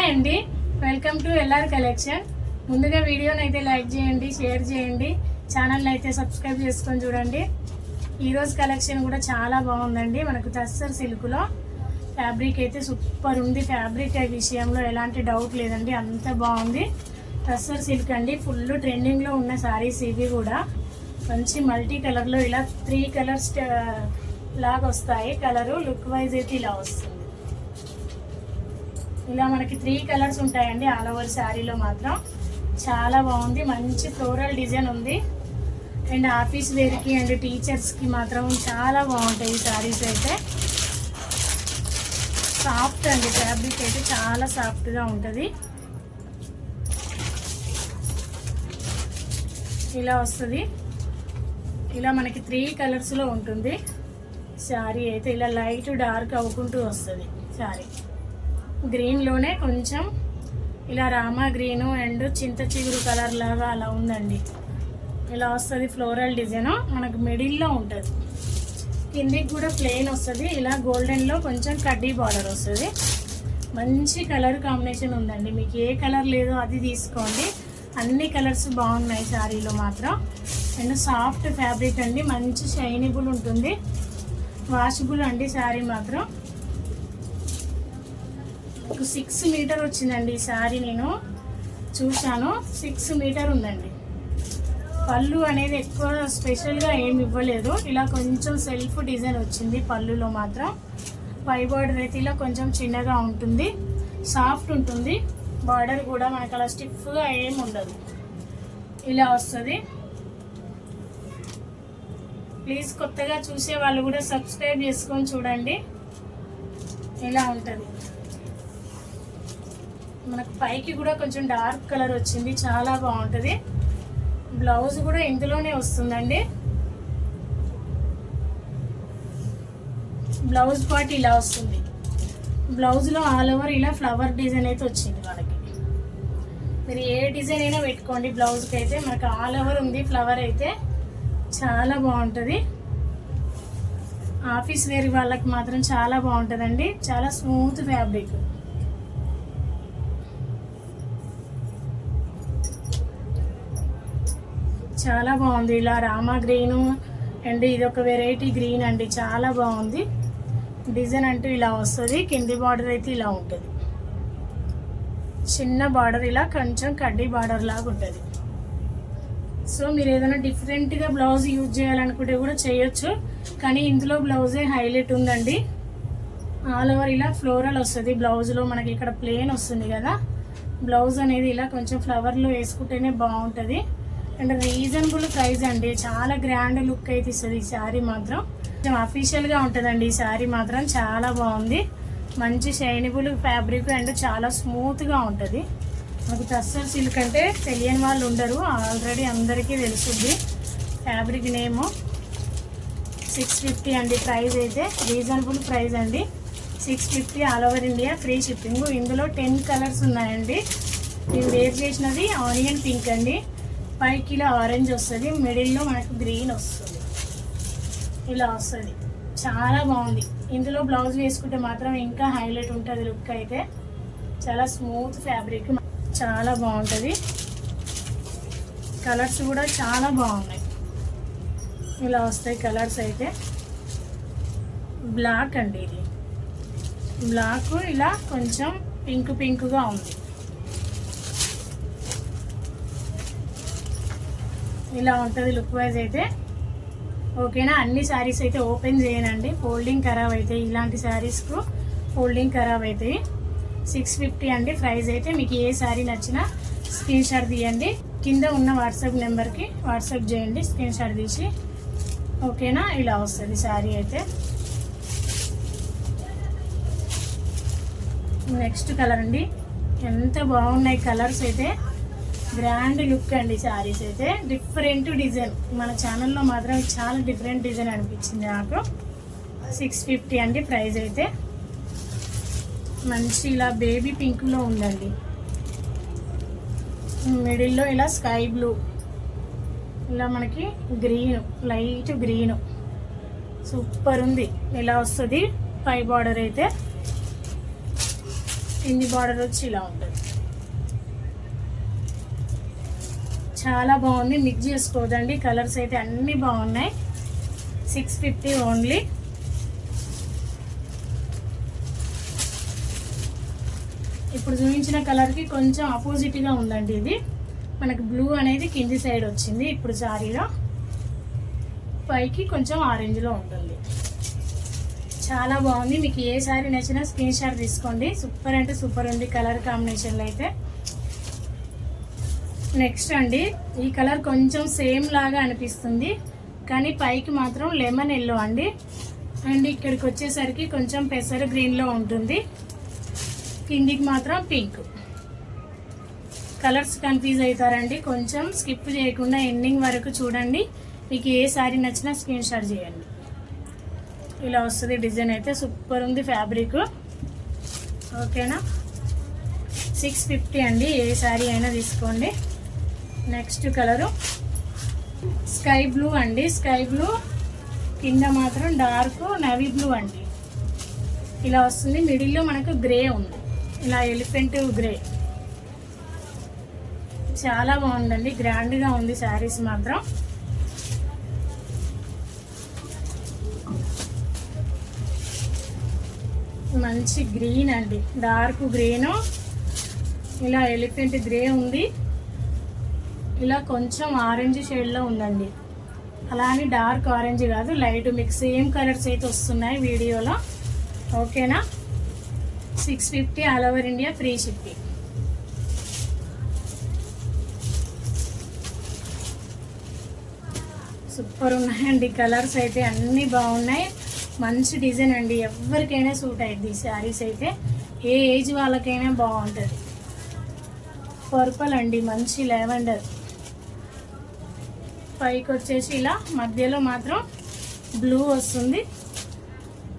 Hi అండి. Welcome to LR collection ముందుగా వీడియోని అయితే లైక్ చేయండి షేర్ చేయండి. ఛానల్ అయితే సబ్స్క్రైబ్ చేసుకొని చూడండి. ఈరోజు కలెక్షన్ కూడా చాలా బాగుందండి. మనకు తస్సర్ సిల్క్లో ఫ్యాబ్రిక్ అయితే సూపర్ ఉంది. ఫ్యాబ్రిక్ విషయంలో ఎలాంటి డౌట్ లేదండి. అంత బాగుంది. తస్సర్ సిల్క్ అండి. ఫుల్ ట్రెండింగ్లో ఉన్న సారీస్ ఇవి కూడా. మంచి మల్టీ కలర్లో ఇలా త్రీ కలర్స్ లాగా వస్తాయి. కలరు లుక్ వైజ్ అయితే ఇలా వస్తుంది. ఇలా మనకి త్రీ కలర్స్ ఉంటాయండి. ఆల్ ఓవర్ శారీలో మాత్రం. చాలా బాగుంది. మంచి ఫ్లోరల్ డిజైన్ ఉంది. అండ్ ఆఫీస్ వేర్కి అండ్ టీచర్స్కి మాత్రం చాలా బాగుంటాయి ఈ శారీస్ అయితే. సాఫ్ట్ అండి. ఫ్యాబ్రిక్ అయితే చాలా సాఫ్ట్గా ఉంటుంది. ఇలా వస్తుంది. ఇలా మనకి త్రీ కలర్స్లో ఉంటుంది. శారీ అయితే ఇలా లైట్ డార్క్ అవ్వుకుంటూ వస్తుంది. శారీ గ్రీన్లోనే కొంచెం ఇలా రామా గ్రీను అండ్ చింత చిగురు కలర్ లాగా అలా ఉందండి. ఇలా వస్తుంది ఫ్లోరల్ డిజైన్. మనకు మిడిల్లో ఉంటుంది. కిందికి కూడా ప్లెయిన్ వస్తుంది. ఇలా గోల్డెన్లో కొంచెం కడ్డీ బార్డర్ వస్తుంది. మంచి కలర్ కాంబినేషన్ ఉందండి. మీకు ఏ కలర్ లేదో అది తీసుకోండి. అన్ని కలర్స్ బాగున్నాయి శారీలో మాత్రం. అండ్ సాఫ్ట్ ఫ్యాబ్రిక్ అండి. మంచి షైనబుల్ ఉంటుంది. వాషబుల్ అండి శారీ మాత్రం. ఒక సిక్స్ మీటర్ వచ్చిందండి ఈ శారీ నేను. చూశాను. సిక్స్ మీటర్ ఉందండి. పళ్ళు అనేది ఎక్కువ స్పెషల్గా ఏమి ఇవ్వలేదు. ఇలా కొంచెం సెల్ఫ్ డిజైన్ వచ్చింది పళ్ళులో మాత్రం. పై బార్డర్ అయితే ఇలా కొంచెం చిన్నగా ఉంటుంది. సాఫ్ట్ ఉంటుంది. బార్డర్ కూడా మనకు అలా స్టిఫ్గా ఏమి ఉండదు. ఇలా వస్తుంది. ప్లీజ్ కొత్తగా చూసే వాళ్ళు కూడా సబ్స్క్రైబ్ చేసుకొని చూడండి. ఇలా ఉంటుంది. మనకు పైకి కూడా కొంచెం డార్క్ కలర్ వచ్చింది చాలా బాగుంటుంది. బ్లౌజ్ కూడా ఇందులోనే వస్తుందండి. బ్లౌజ్ పార్ట్ ఇలా వస్తుంది. బ్లౌజ్లో ఆల్ ఓవర్ ఇలా ఫ్లవర్ డిజైన్ అయితే వచ్చింది మనకి. మీరు ఏ డిజైన్ అయినా పెట్టుకోండి బ్లౌజ్కి అయితే మనకు ఆల్ ఓవర్ ఉంది ఫ్లవర్ అయితే చాలా బాగుంటుంది. ఆఫీస్ వేర్ వాళ్ళకి మాత్రం చాలా బాగుంటుందండి. చాలా స్మూత్ ఫ్యాబ్రిక్. చాలా బాగుంది. ఇలా రామా గ్రీను అండ్ ఇది ఒక వెరైటీ గ్రీన్ అండి. చాలా బాగుంది. డిజైన్ అంటూ ఇలా వస్తుంది. కింది బార్డర్ అయితే ఇలా ఉంటుంది. చిన్న బార్డర్ ఇలా కొంచెం కడ్డీ బార్డర్ లాగా ఉంటుంది. సో మీరు ఏదైనా డిఫరెంట్గా బ్లౌజ్ యూజ్ చేయాలనుకుంటే కూడా చేయొచ్చు. కానీ ఇందులో బ్లౌజే హైలైట్ ఉందండి. ఆల్ ఓవర్ ఇలా ఫ్లోరల్ వస్తుంది. బ్లౌజ్లో మనకి ఇక్కడ ప్లేన్ వస్తుంది కదా. బ్లౌజ్ అనేది ఇలా కొంచెం ఫ్లవర్లో వేసుకుంటేనే బాగుంటుంది. అండ్ రీజనబుల్ ప్రైస్ అండి. చాలా గ్రాండ్ లుక్ అయితే ఇస్తుంది ఈ శారీ మాత్రం. కొంచెం అఫీషియల్గా ఉంటుందండి ఈ శారీ మాత్రం. చాలా బాగుంది. మంచి షైనబుల్ ఫ్యాబ్రిక్ అండ్ చాలా స్మూత్గా ఉంటుంది. మనకు టస్టర్ సిల్క్ అంటే తెలియని వాళ్ళు ఉండరు. ఆల్రెడీ అందరికీ తెలుసుద్ది ఫ్యాబ్రిక్ నేము. సిక్స్ ఫిఫ్టీ అండి ప్రైస్ అయితే. రీజనబుల్ ప్రైస్ అండి. Six fifty all over India free shipping. ఇందులో టెన్ కలర్స్ ఉన్నాయండి. నేను వేర్ చేసినది ఆనియన్ పింక్ అండి. పైకి ఇలా ఆరెంజ్ వస్తుంది మిడిల్లో మనకు గ్రీన్ వస్తుంది. ఇలా వస్తుంది. చాలా బాగుంది. ఇందులో బ్లౌజ్ వేసుకుంటే మాత్రం ఇంకా హైలైట్ ఉంటుంది లుక్ అయితే. చాలా స్మూత్ ఫ్యాబ్రిక్ చాలా బాగుంటుంది. కలర్స్ కూడా చాలా బాగున్నాయి. ఇలా వస్తాయి కలర్స్ అయితే. బ్లాక్ అండి ఇది. బ్లాక్ ఇలా కొంచెం పింక్ పింక్గా ఉంది. ఇలా ఉంటుంది లుక్ వైజ్ అయితే. ఓకేనా అన్ని శారీస్ అయితే ఓపెన్ చేయనండి. ఫోల్డింగ్ ఖరాబ్ అవుతాయి ఇలాంటి శారీస్కు ఫోల్డింగ్ ఖరాబ్ అవుతాయి సిక్స్ ఫిఫ్టీ అండి. ప్రైస్ అయితే మీకు ఏ శారీ నచ్చినా స్క్రీన్ షాట్ తీయండి. కింద ఉన్న వాట్సాప్ నెంబర్కి వాట్సాప్ చేయండి. స్క్రీన్ షాట్ తీసి. ఓకేనా ఇలా వస్తుంది శారీ అయితే. నెక్స్ట్ కలర్ అండి. ఎంత బాగున్నాయి కలర్స్ అయితే. గ్రాండ్ లుక్ అండి శారీస్ అయితే. డిఫరెంట్ డిజైన్ మన ఛానల్లో మాత్రం చాలా డిఫరెంట్ డిజైన్ అనిపించింది నాకు. సిక్స్ ఫిఫ్టీ అండి ప్రైస్ అయితే. మంచి ఇలా బేబీ పింక్లో ఉందండి. మిడిల్లో ఇలా స్కై బ్లూ ఇలా మనకి గ్రీన్ లైట్ గ్రీన్ సూపర్ ఉంది. ఇలా వస్తుంది. పై బార్డర్ అయితే. కింది బార్డర్ వచ్చి ఇలా ఉంటుంది. చాలా బాగుంది. మిక్స్ చేసుకోదండి కలర్స్ అయితే అన్నీ బాగున్నాయి. సిక్స్ ఫిఫ్టీ ఓన్లీ ఇప్పుడు చూపించిన కలర్కి కొంచెం ఆపోజిట్గా ఉందండి ఇది. మనకు బ్లూ అనేది కింది సైడ్ వచ్చింది ఇప్పుడు సారీలో. పైకి కొంచెం ఆరెంజ్లో ఉంటుంది. చాలా బాగుంది. మీకు ఏ శారీ నచ్చినా స్క్రీన్ షాట్ తీసుకోండి. సూపర్ అంటే సూపర్ ఉంది. కలర్ కాంబినేషన్లో అయితే. నెక్స్ట్ అండి ఈ కలర్ కొంచెం సేమ్ లాగా అనిపిస్తుంది కానీ పైకి మాత్రం లెమన్ ఎల్లో అండి. అండ్ ఇక్కడికి వచ్చేసరికి కొంచెం పెసర గ్రీన్లో ఉంటుంది. కిందికి మాత్రం పింక్. కలర్స్ కన్ఫ్యూజ్ అవుతారండి కొంచెం స్కిప్ చేయకుండా ఎండింగ్ వరకు చూడండి. మీకు ఏ శారీ నచ్చినా స్క్రీన్ షాట్ చేయండి. ఇలా వస్తుంది డిజైన్ అయితే సూపర్ ఉంది ఫ్యాబ్రిక్. ఓకేనా? సిక్స్ ఫిఫ్టీ అండి ఏ శారీ అయినా తీసుకోండి. Next colour. స్కై బ్లూ అండి. స్కై బ్లూ కింద మాత్రం డార్క్ నవీ బ్లూ అండి. ఇలా వస్తుంది. మిడిల్లో మనకు గ్రే ఉంది. ఇలా ఎలిఫెంట్ గ్రే. చాలా బాగుందండి. గ్రాండ్గా ఉంది శారీస్ మాత్రం. మంచి గ్రీన్ అండి. Dark green. ఇలా ఎలిఫెంట్ గ్రే ఉంది. ఇలా కొంచెం ఆరెంజ్ షేడ్లో ఉందండి. అలా అని డార్క్ ఆరెంజ్ కాదు లైట్ మీకు సేమ్ కలర్స్ అయితే వస్తున్నాయి వీడియోలో. ఓకేనా six fifty all over India free shipping super ఉన్నాయండి. కలర్స్ అయితే అన్నీ బాగున్నాయి. మంచి డిజైన్ అండి. ఎవరికైనా సూట్ అవుతుంది శారీస్ అయితే. ఏ ఏజ్ వాళ్ళకైనా బాగుంటుంది. పర్పల్ అండి. మంచి లెవెండర్ పైకి వచ్చేసి ఇలా మధ్యలో మాత్రం బ్లూ వస్తుంది.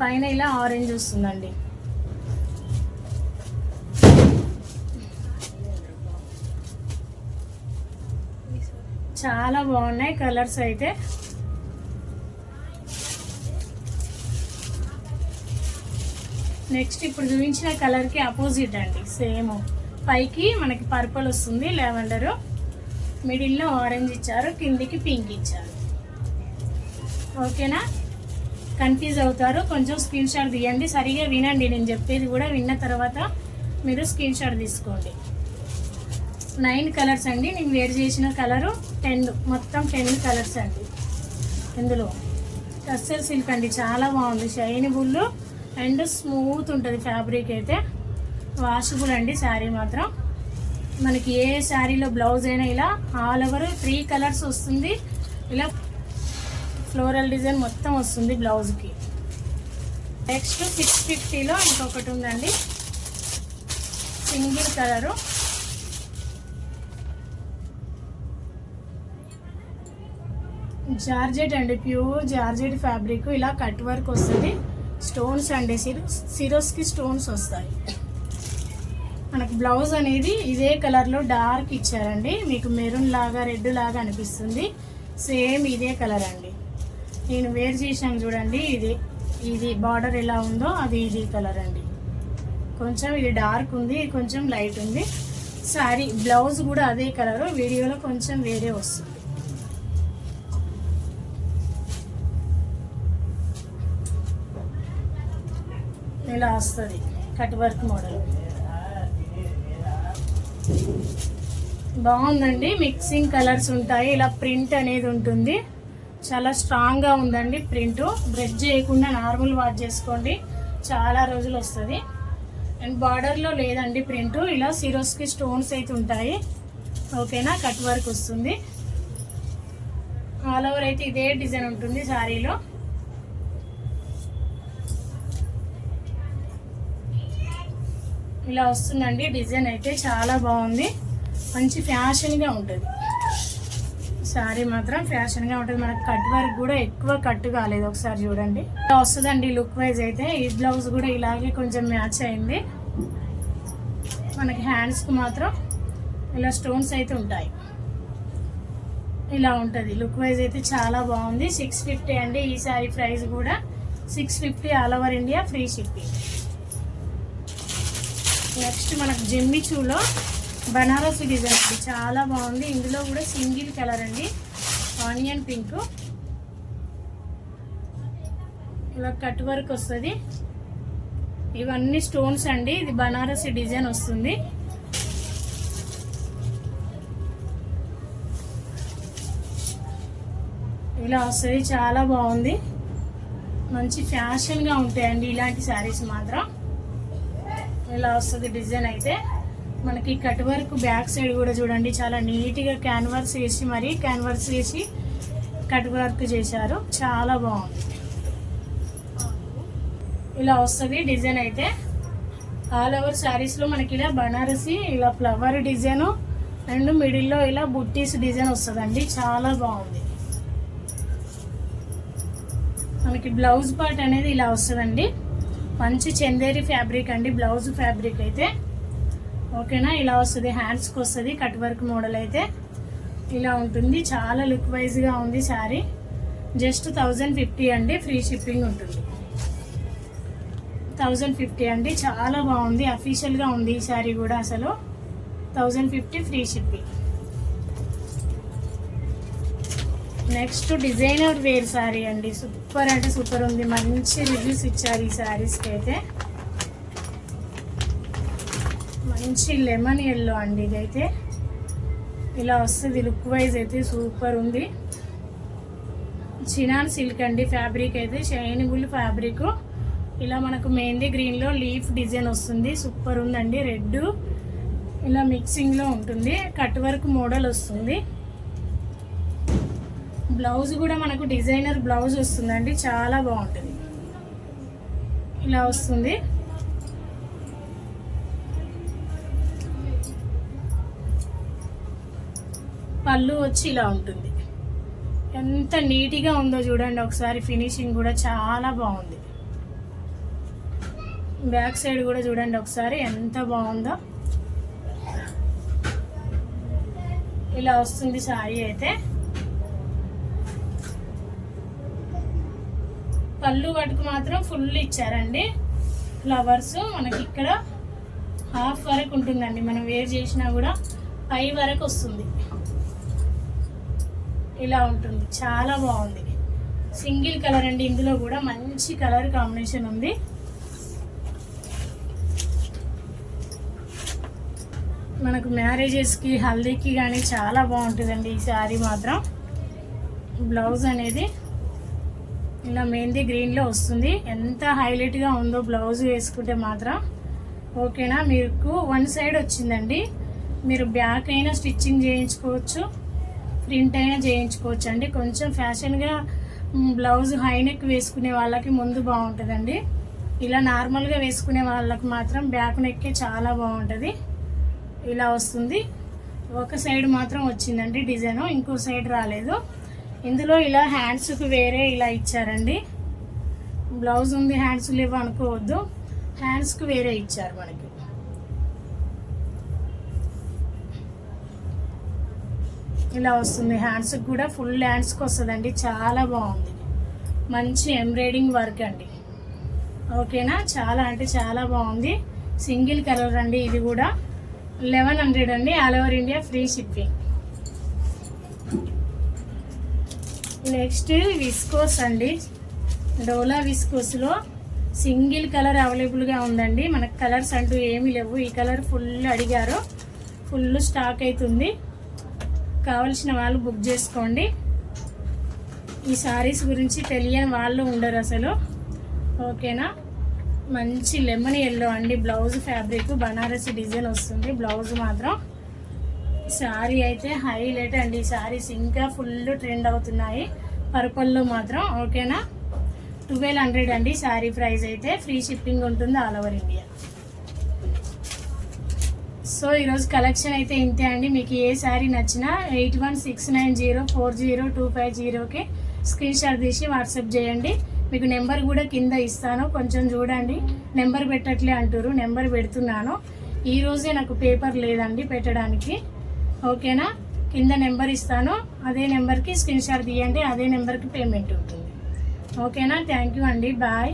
పైన ఇలా ఆరెంజ్ వస్తుందండి. చాలా బాగున్నాయి కలర్స్ అయితే. నెక్స్ట్ ఇప్పుడు చూపించిన కలర్కి అపోజిట్ అండి సేమ్. పైకి మనకి పర్పుల్ వస్తుంది లెవెండర్. మిడిల్లో ఆరెంజ్ ఇచ్చారు కిందికి పింక్ ఇచ్చారు. ఓకేనా? కన్ఫ్యూజ్ అవుతారు. కొంచెం స్క్రీన్ షాట్ తీయండి. సరిగా వినండి. నేను చెప్పేది కూడా విన్న తర్వాత మీరు స్క్రీన్ షాట్ తీసుకోండి. నైన్ కలర్స్ అండి. నేను వేరు చేసిన కలరు టెన్ మొత్తం టెన్ కలర్స్ అండి. ఇందులో టస్సర్ సిల్క్ అండి. చాలా బాగుంది. షైనబుల్ అండ్ స్మూత్ ఉంటుంది ఫ్యాబ్రిక్ అయితే. వాషబుల్ అండి. శారీ మాత్రం. మనకి ఏ శారీలో బ్లౌజ్ అయినా ఇలా ఆల్ ఓవర్ త్రీ కలర్స్ వస్తుంది. ఇలా ఫ్లోరల్ డిజైన్ మొత్తం వస్తుంది బ్లౌజ్కి. నెక్స్ట్ సిక్స్ ఫిఫ్టీలో ఇంకొకటి ఉందండి. Single colour. జార్జెట్ అండి ప్యూర్ జార్జెట్ ఫ్యాబ్రిక్. ఇలా కట్ వర్క్ వస్తుంది. స్టోన్స్ అండి సిరోస్ సిరోస్కి స్టోన్స్ వస్తాయి. మనకు బ్లౌజ్ అనేది ఇదే కలర్లో డార్క్ ఇచ్చారండి. మీకు మెరూన్ లాగా రెడ్ లాగా అనిపిస్తుంది. సేమ్ ఇదే కలర్ అండి. నేను వేర్ చేసాను చూడండి ఇది ఇది బార్డర్ ఎలా ఉందో అది ఇది కలర్ అండి. కొంచెం ఇది డార్క్ ఉంది కొంచెం లైట్ ఉంది. సారీ బ్లౌజ్ కూడా అదే కలర్ వీడియోలో కొంచెం వేరే వస్తుంది. ఇలా వస్తుంది కట్ వర్క్ మోడల్. బాగుందండి. మిక్సింగ్ కలర్స్ ఉంటాయి. ఇలా ప్రింట్ అనేది ఉంటుంది. చాలా స్ట్రాంగ్గా ఉందండి ప్రింట్. బ్రష్ చేయకుండా నార్మల్ వాష్ చేసుకోండి. చాలా రోజులు వస్తుంది. అండ్ బార్డర్లో లేదండి ప్రింట్. ఇలా సిరోస్కి స్టోన్స్ అయితే ఉంటాయి. ఓకేనా? కట్ వర్క్ వస్తుంది. ఆల్ ఓవర్ అయితే ఇదే డిజైన్ ఉంటుంది శారీలో ఇలా వస్తుందండి డిజైన్ అయితే చాలా బాగుంది. మంచి ఫ్యాషన్గా ఉంటుంది. శారీ మాత్రం ఫ్యాషన్గా ఉంటుంది. మనకు కట్ వర్క్ కూడా ఎక్కువ కట్ కాలేదు ఒకసారి చూడండి. ఇలా వస్తుందండి లుక్ వైజ్ అయితే. ఈ బ్లౌజ్ కూడా ఇలాగే కొంచెం మ్యాచ్ అయింది. మనకి హ్యాండ్స్కి మాత్రం ఇలా స్టోన్స్ అయితే ఉంటాయి. ఇలా ఉంటుంది. లుక్ వైజ్ అయితే చాలా బాగుంది. సిక్స్ ఫిఫ్టీ అండి ఈ శారీ ప్రైస్ కూడా. Six fifty all over India free shipping. Next మనకు జిమ్మిచూలో బనారస్ డిజైన్ అండి చాలా బాగుంది. ఇందులో కూడా సింగిల్ కలర్ అండి. ఆనియన్ పింక్ ఇలా కట్ వర్క్ వస్తుంది. ఇవన్నీ స్టోన్స్ అండి. ఇది బనారసి డిజైన్ వస్తుంది. ఇలా వస్తుంది. చాలా బాగుంది. మంచి ఫ్యాషన్గా ఉంటాయండి ఇలాంటి శారీస్ మాత్రం. ఇలా వస్తుంది డిజైన్ అయితే మనకి కట్ వర్క్ బ్యాక్ సైడ్ కూడా చూడండి చాలా నీట్గా క్యాన్వర్స్ వేసి మరి క్యాన్వర్స్ వేసి కట్ వర్క్ చేశారు. చాలా బాగుంది. ఇలా వస్తుంది డిజైన్ అయితే. ఆల్ ఓవర్ శారీస్లో మనకి ఇలా బనారసి ఇలా ఫ్లవర్ డిజైను అండ్ మిడిల్లో ఇలా బుట్టీస్ డిజైన్ వస్తుందండి. చాలా బాగుంది. మనకి బ్లౌజ్ పార్ట్ అనేది ఇలా వస్తుందండి. మంచి చందేరి ఫ్యాబ్రిక్ అండి బ్లౌజ్ ఫ్యాబ్రిక్ అయితే. ఓకేనా? ఇలా వస్తుంది హ్యాండ్స్కి వస్తుంది కట్ వర్క్ మోడల్ అయితే. ఇలా ఉంటుంది చాలా లుక్ వైజ్గా ఉంది శారీ జస్ట్ థౌజండ్ ఫిఫ్టీ అండి ఫ్రీ షిప్పింగ్ ఉంటుంది. థౌజండ్ ఫిఫ్టీ అండి చాలా బాగుంది అఫీషియల్గా ఉంది ఈ శారీ కూడా అసలు. Thousand fifty free shipping next designer wear sari అండి. సూపర్ అంటే సూపర్ ఉంది. మంచి రివ్యూస్ ఇచ్చారు ఈ శారీస్కి అయితే. మంచి లెమన్ ఎల్లో అండి ఇదైతే. ఇలా వస్తుంది. లుక్ వైజ్ అయితే సూపర్ ఉంది. చినాన్ సిల్క్ అండి ఫ్యాబ్రిక్ అయితే. Shinable fabric. ఇలా మనకు మెహందీ గ్రీన్లో లీఫ్ డిజైన్ వస్తుంది. సూపర్ ఉందండి. రెడ్ ఇలా మిక్సింగ్లో ఉంటుంది. కట్ వర్క్ మోడల్ వస్తుంది. బ్లౌజ్ కూడా మనకు డిజైనర్ బ్లౌజ్ వస్తుందండి. చాలా బాగుంటుంది. ఇలా వస్తుంది. పళ్ళు వచ్చి ఇలా ఉంటుంది. ఎంత నీట్గా ఉందో చూడండి. ఒకసారి ఫినిషింగ్ కూడా చాలా బాగుంది. బ్యాక్ సైడ్ కూడా చూడండి. ఒకసారి ఎంత బాగుందో. ఇలా వస్తుంది సారీ అయితే. పళ్ళు పట్టుకు మాత్రం ఫుల్ ఇచ్చారండి. ఫ్లవర్స్ మనకి ఇక్కడ హాఫ్ వరకు ఉంటుందండి. మనం వేర్ చేసినా కూడా పై వరకు వస్తుంది. ఇలా ఉంటుంది. చాలా బాగుంది. సింగిల్ కలర్ అండి. ఇందులో కూడా మంచి కలర్ కాంబినేషన్ ఉంది. మనకు మ్యారేజెస్కి హల్దీకి కానీ చాలా బాగుంటుందండి ఈ శారీ మాత్రం. బ్లౌజ్ అనేది ఇలా మెహందీ గ్రీన్లో వస్తుంది. ఎంత హైలైట్గా ఉందో బ్లౌజ్ వేసుకుంటే మాత్రం. ఓకేనా మీకు వన్ సైడ్ వచ్చిందండి. మీరు బ్యాక్ అయినా స్టిచ్చింగ్ చేయించుకోవచ్చు. ప్రింట్ అయినా చేయించుకోవచ్చు అండి. కొంచెం ఫ్యాషన్గా బ్లౌజ్ హై నెక్ వేసుకునే వాళ్ళకి ముందు బాగుంటుందండి. ఇలా నార్మల్గా వేసుకునే వాళ్ళకి మాత్రం బ్యాక్ నెక్కే చాలా బాగుంటుంది. ఇలా వస్తుంది. ఒక సైడ్ మాత్రం వచ్చిందండి డిజైన్. ఇంకో సైడ్ రాలేదు. ఇందులో ఇలా హ్యాండ్స్కి వేరే ఇలా ఇచ్చారండి. బ్లౌజ్ ఉంది హ్యాండ్స్ లేవు అనుకోవద్దు. హ్యాండ్స్కి వేరే ఇచ్చారు మనకి. ఇలా వస్తుంది హ్యాండ్స్కి కూడా ఫుల్ హ్యాండ్స్కి వస్తుందండి. చాలా బాగుంది. మంచి ఎంబ్రాయిడింగ్ వర్క్ అండి. ఓకేనా చాలా అంటే చాలా బాగుంది. సింగిల్ కలర్ అండి ఇది కూడా. లెవెన్ హండ్రెడ్ అండి all over India free shipping next viscose అండి. డోలా విస్కోస్లో సింగిల్ కలర్ అవైలబుల్గా ఉందండి. మనకు కలర్స్ అంటూ ఏమీ లేవు. ఈ కలర్ ఫుల్ అడిగారు. ఫుల్ స్టాక్ అవుతుంది కావలసిన వాళ్ళు బుక్ చేసుకోండి. ఈ శారీస్ గురించి తెలియని వాళ్ళు ఉండరు అసలు. ఓకేనా? మంచి లెమన్ ఎల్లో అండి. Blouse fabric. బనారసి డిజైన్ వస్తుంది. బ్లౌజ్ మాత్రం. శారీ అయితే హైలైట్ అండి. ఈ శారీస్ ఇంకా ఫుల్ ట్రెండ్ అవుతున్నాయి. పర్పల్లో మాత్రం ఓకేనా? ట్వెల్వ్ హండ్రెడ్ అండి శారీ ప్రైస్ అయితే. ఫ్రీ షిప్పింగ్ ఉంటుంది ఆల్ ఓవర్ ఇండియా. సో ఈరోజు కలెక్షన్ అయితే ఇంతే అండి. మీకు ఏ శారీ నచ్చినా eight one six nine zero four zero two five జీరోకి స్క్రీన్ షాట్ తీసి వాట్సాప్ చేయండి. మీకు నెంబర్ కూడా కింద ఇస్తాను. కొంచెం చూడండి. నెంబర్ పెట్టట్లే అంటారు నెంబర్ పెడుతున్నాను. ఈరోజే నాకు పేపర్ లేదండి పెట్టడానికి. ఓకేనా? కింద నెంబర్ ఇస్తాను. అదే నెంబర్కి స్క్రీన్ షాట్ తీయండి అదే నెంబర్కి పేమెంట్ ఉంటుంది ఓకేనా? థ్యాంక్ యూ అండి. బాయ్.